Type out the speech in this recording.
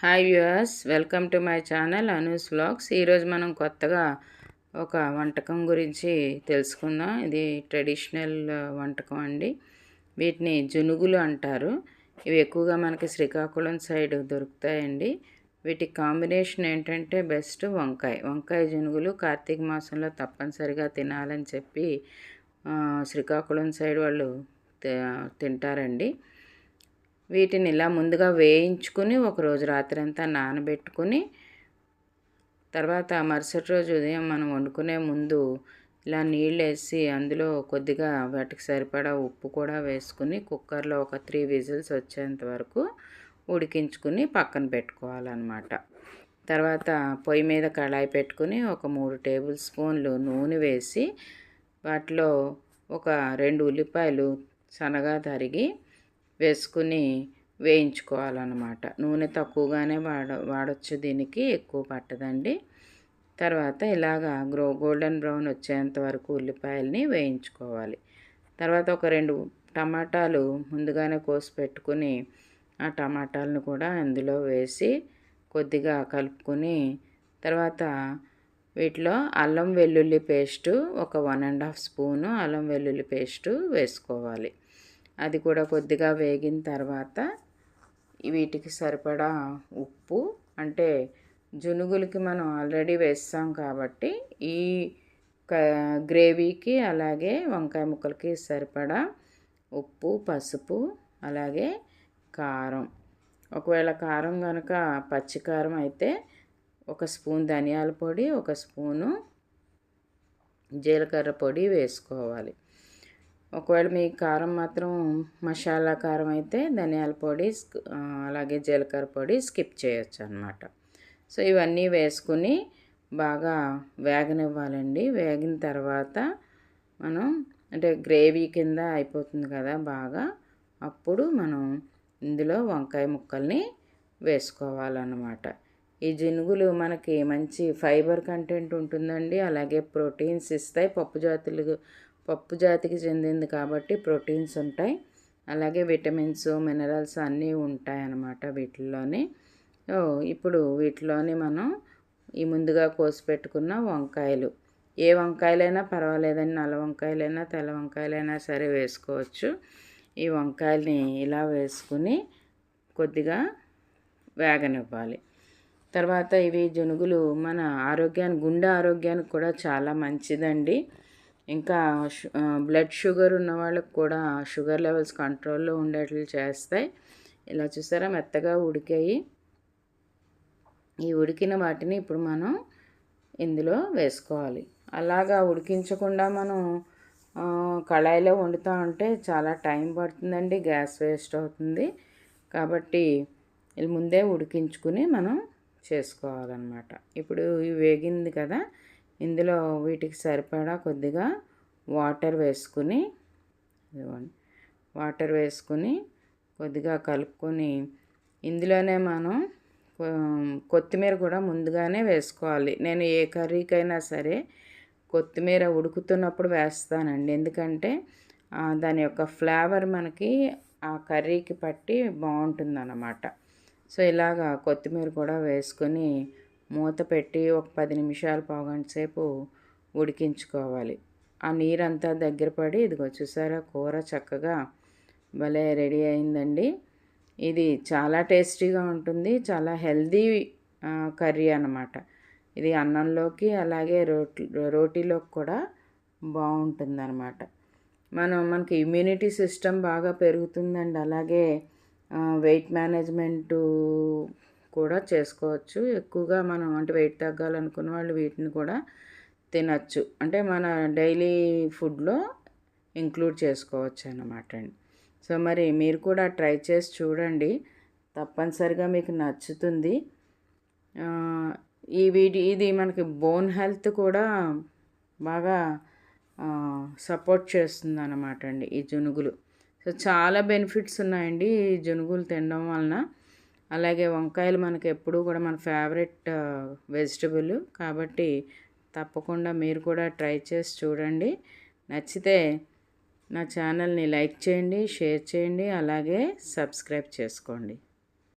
Hi viewers welcome to my channel Anu's vlogs. ఈరోజు మనం కొత్తగా ఒక వంటకం గురించి తెలుసుకుందాం. ఇది ట్రెడిషనల్ వంటకం అండి. వీటిని జునుగులు అంటారు. ఇవి ఎక్కువగా మనకి శ్రీకాకుళం సైడ్ దొరుకుతాయండి. వీటి కాంబినేషన్ ఏంటంటే బెస్ట్ వంకాయ. వంకాయ జునుగులు కార్తీక మాసంలో తప్పనిసరిగా తినాలని చెప్పి శ్రీకాకుళం సైడ్ వాళ్ళు తింటారండి. వీటిని ఇలా ముందుగా వేయించుకుని ఒకరోజు రాత్రి అంతా నానబెట్టుకుని తర్వాత మరుసటి రోజు ఉదయం మనం వండుకునే ముందు ఇలా నీళ్ళు వేసి అందులో కొద్దిగా వాటికి సరిపడా ఉప్పు కూడా వేసుకుని కుక్కర్లో ఒక త్రీ విజిల్స్ వచ్చేంత వరకు ఉడికించుకుని పక్కన పెట్టుకోవాలన్నమాట. తర్వాత పొయ్యి మీద కళాయి పెట్టుకుని ఒక మూడు టేబుల్ స్పూన్లు నూనె వేసి వాటిలో ఒక రెండు ఉల్లిపాయలు సన్నగా తరిగి వేసుకుని వేయించుకోవాలన్నమాట. నూనె తక్కువగానే వాడ వాడచ్చు దీనికి ఎక్కువ పట్టదండి. తర్వాత ఇలాగా గ్రో గోల్డెన్ బ్రౌన్ వచ్చేంత వరకు ఉల్లిపాయల్ని వేయించుకోవాలి. తర్వాత ఒక రెండు టమాటాలు ముందుగానే కోసి పెట్టుకుని ఆ టమాటాలను కూడా అందులో వేసి కొద్దిగా కలుపుకొని తర్వాత వీటిలో అల్లం వెల్లుల్లి పేస్టు ఒక వన్ అండ్ హాఫ్ స్పూను అల్లం వెల్లుల్లి పేస్టు వేసుకోవాలి. అది కూడా కొద్దిగా వేగిన తర్వాత వీటికి సరిపడా ఉప్పు అంటే జునుగులకి మనం ఆల్రెడీ వేస్తాం కాబట్టి ఈ గ్రేవీకి అలాగే వంకాయ ముక్కలకి సరిపడా ఉప్పు పసుపు అలాగే కారం. ఒకవేళ కారం కనుక పచ్చికారం అయితే ఒక స్పూన్ ధనియాల పొడి ఒక స్పూను జీలకర్ర పొడి వేసుకోవాలి. ఒకవేళ మీ కారం మాత్రం మసాలా కారం అయితే ధనియాల పొడి అలాగే జీలకర్ర పొడి స్కిప్ చేయొచ్చు అనమాట సో ఇవన్నీ వేసుకుని బాగా వేగనివ్వాలండి. వేగిన తర్వాత మనం అంటే గ్రేవీ కింద అయిపోతుంది కదా బాగా అప్పుడు మనం ఇందులో వంకాయ ముక్కల్ని వేసుకోవాలన్నమాట. ఈ జినుగులు మనకి మంచి ఫైబర్ కంటెంట్ ఉంటుందండి. అలాగే ప్రోటీన్స్ ఇస్తాయి. పప్పు జాతులు పప్పు జాతికి చెందింది కాబట్టి ప్రోటీన్స్ ఉంటాయి. అలాగే విటమిన్స్ మినరల్స్ అన్నీ ఉంటాయి అన్నమాట వీటిల్లోని ఇప్పుడు వీటిలోని మనం ఈ ముందుగా కోసి పెట్టుకున్న వంకాయలు. ఏ వంకాయలైనా పర్వాలేదండి. నల్ల వంకాయలైనా తెల్ల వంకాయలైనా సరే వేసుకోవచ్చు. ఈ వంకాయల్ని ఇలా వేసుకుని కొద్దిగా వేగనివ్వాలి. తర్వాత ఇవి జనుగులు మన ఆరోగ్యానికి గుండె ఆరోగ్యానికి కూడా చాలా మంచిదండి. ఇంకా బ్లడ్ షుగర్ ఉన్న వాళ్ళకి కూడా షుగర్ లెవెల్స్ కంట్రోల్లో ఉండేట్లు చేస్తాయి. ఇలా చూసారా? మెత్తగా ఉడికాయి. ఈ ఉడికిన వాటిని ఇప్పుడు మనం ఇందులో వేసుకోవాలి. అలాగా ఉడికించకుండా మనం కళాయిలో వండుతూ ఉంటే చాలా టైం పడుతుందండి గ్యాస్ వేస్ట్ అవుతుంది. కాబట్టి ముందే ఉడికించుకుని మనం చేసుకోవాలన్నమాట. ఇప్పుడు ఇవి వేగింది కదా ఇందులో వీటికి సరిపడా కొద్దిగా వాటర్ వేసుకుని వాటర్ వేసుకుని కొద్దిగా కలుపుకొని ఇందులోనే మనం కొత్తిమీర కూడా ముందుగానే వేసుకోవాలి. నేను ఏ కర్రీకైనా సరే కొత్తిమీర ఉడుకుతున్నప్పుడు వేస్తానండి. ఎందుకంటే దాని యొక్క ఫ్లేవర్ మనకి ఆ కర్రీకి పట్టి బాగుంటుంది అన్నమాట సో ఇలాగా కొత్తిమీర కూడా వేసుకొని మూత పెట్టి ఒక పది నిమిషాలు పావుగంట సేపు ఉడికించుకోవాలి. ఆ నీరంతా దగ్గర పడి ఇదిగో చూసారా కూర చక్కగా భలే రెడీ అయిందండి. ఇది చాలా టేస్టీగా ఉంటుంది చాలా హెల్దీ కర్రీ అనమాట ఇది అన్నంలోకి అలాగే రోటీ రోటీలోకి కూడా బాగుంటుంది అనమాట మనం మనకి ఇమ్యూనిటీ సిస్టమ్ బాగా పెరుగుతుందండి అలాగే వెయిట్ మేనేజ్మెంటు కూడా చేసుకోవచ్చు. ఎక్కువగా మనం అంటే వెయిట్ తగ్గాలనుకున్న వాళ్ళు వీటిని కూడా తినచ్చు. అంటే మన డైలీ ఫుడ్లో ఇంక్లూడ్ చేసుకోవచ్చు అన్నమాట అండి. సో మరి మీరు కూడా ట్రై చేసి చూడండి. తప్పనిసరిగా మీకు నచ్చుతుంది. ఈ వీటి ఇది మనకి బోన్ హెల్త్ కూడా బాగా సపోర్ట్ చేస్తుంది అన్నమాట అండి ఈ జునుగులు. సో చాలా బెనిఫిట్స్ ఉన్నాయండి ఈ జునుగులు తినడం వలన. అలాగే వంకాయలు మనకి ఎప్పుడూ కూడా మన ఫేవరెట్ వెజిటబుల్ కాబట్టి తప్పకుండా మీరు కూడా ట్రై చేసి చూడండి. నచ్చితే నా ఛానల్ని లైక్ చేయండి షేర్ చేయండి అలాగే సబ్స్క్రైబ్ చేసుకోండి.